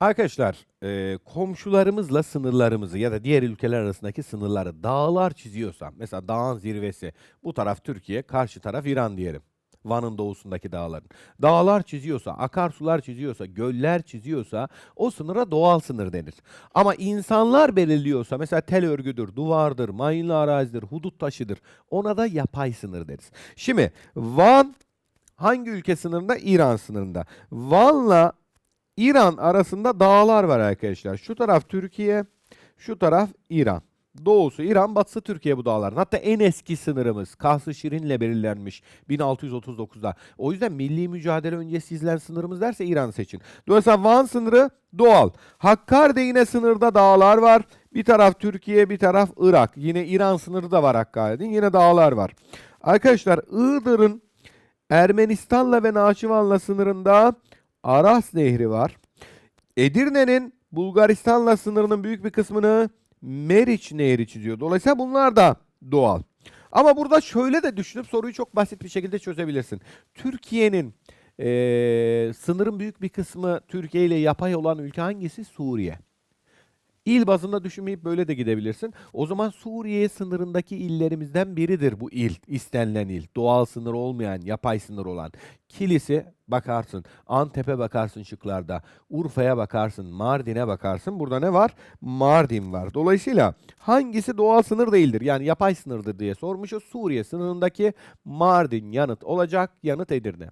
Arkadaşlar, eee, komşularımızla sınırlarımızı ya da diğer ülkeler arasındaki sınırları dağlar çiziyorsa, mesela dağın zirvesi, bu taraf Türkiye, karşı taraf İran diyelim. Van'ın doğusundaki dağların. Dağlar çiziyorsa, akarsular çiziyorsa, göller çiziyorsa o sınıra doğal sınır denir. Ama insanlar belirliyorsa, mesela tel örgüdür, duvardır, mayınlı arazidir, hudut taşıdır, ona da yapay sınır deriz. Şimdi Van hangi ülke sınırında? İran sınırında. Van'la İran arasında dağlar var arkadaşlar. Şu taraf Türkiye, şu taraf İran. Doğusu İran, batısı Türkiye bu dağların. Hatta en eski sınırımız Kahsı Şirin'le belirlenmiş 1639'da. O yüzden milli mücadele öncesi izlenen sınırımız derse İran seçin. Dolayısıyla Van sınırı doğal. Hakkari'de yine sınırda dağlar var. Bir taraf Türkiye, bir taraf Irak. Yine İran sınırı da var Hakkari'nin. Yine dağlar var. Arkadaşlar Iğdır'ın Ermenistan'la ve Naçivan'la sınırında Aras Nehri var. Edirne'nin Bulgaristan'la sınırının büyük bir kısmını Meriç Nehri çiziyor. Dolayısıyla bunlar da doğal. Ama burada şöyle de düşünüp soruyu çok basit bir şekilde çözebilirsin. Türkiye'nin eee, sınırın büyük bir kısmı Türkiye ile yapay olan ülke hangisi? Suriye. İl bazında düşünmeyip böyle de gidebilirsin. O zaman Suriye sınırındaki illerimizden biridir bu il, istenilen il. Doğal sınır olmayan, yapay sınır olan. Kilis'e bakarsın, Antep'e bakarsın şıklarda, Urfa'ya bakarsın, Mardin'e bakarsın. Burada ne var? Mardin var. Dolayısıyla hangisi doğal sınır değildir? Yani yapay sınırdır diye sormuşuz. Suriye sınırındaki Mardin yanıt olacak. Yanıt Edirne.